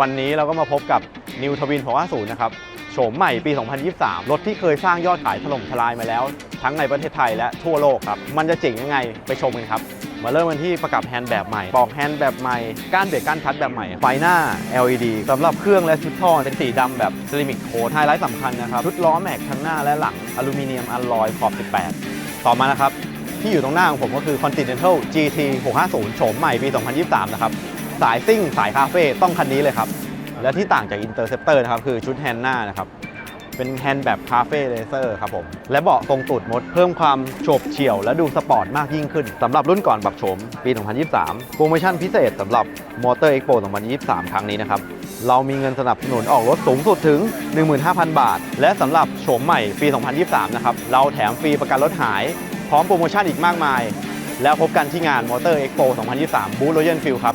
วันนี้เราก็มาพบกับ New Twin 650 นะครับ โฉมใหม่ปี 2023 รถที่เคยสร้างยอดขายถล่มทลายมาแล้ว ทั้งในประเทศไทยและทั่วโลกครับ มันจะเจ๋งยังไงไปชมกันครับ มาเริ่มกันที่ประกับแฮนด์แบบใหม่ ปอกแฮนด์แบบใหม่ ก้านเบรกก้านทัดแบบใหม่ ไฟหน้า LED สำหรับเครื่องและชุดท่อเป็นสีดำแบบเซรามิกโคดไฮไลท์สำคัญนะครับ ชุดล้อแม็กทั้งหน้าและหลังอลูมิเนียมอลลอยขอบ 18 ต่อมานะครับที่อยู่ตรงหน้าของผมก็คือ Continental GT 650 โฉมใหม่ปี 2023 นะครับ สายซิ่งสายคาเฟ่ต้องคันนี้เลยครับ และที่ต่างจาก Interceptor นะครับ คือชุดแฮนด์หน้านะครับ เป็นแฮนด์แบบคาเฟ่เลเซอร์ครับผม และเบาะทรงตูดมด เพิ่มความโฉบเฉี่ยวและดูสปอร์ตมากยิ่งขึ้นสำหรับรุ่นก่อนปรับโฉมปี 2023 โปรโมชั่นพิเศษสำหรับ Motor Expo 2023 ครั้งนี้นะครับเรามีเงินสนับสนุนออกรถสูงสุดถึง 15,000 บาท และสำหรับโฉมใหม่ปี 2023 นะครับ เราแถมฟรีประกันรถหาย พร้อมโปรโมชั่นอีกมากมาย แล้วพบกันที่งานมอเตอร์เอ็กโป2023บูธโรเยนฟิลครับ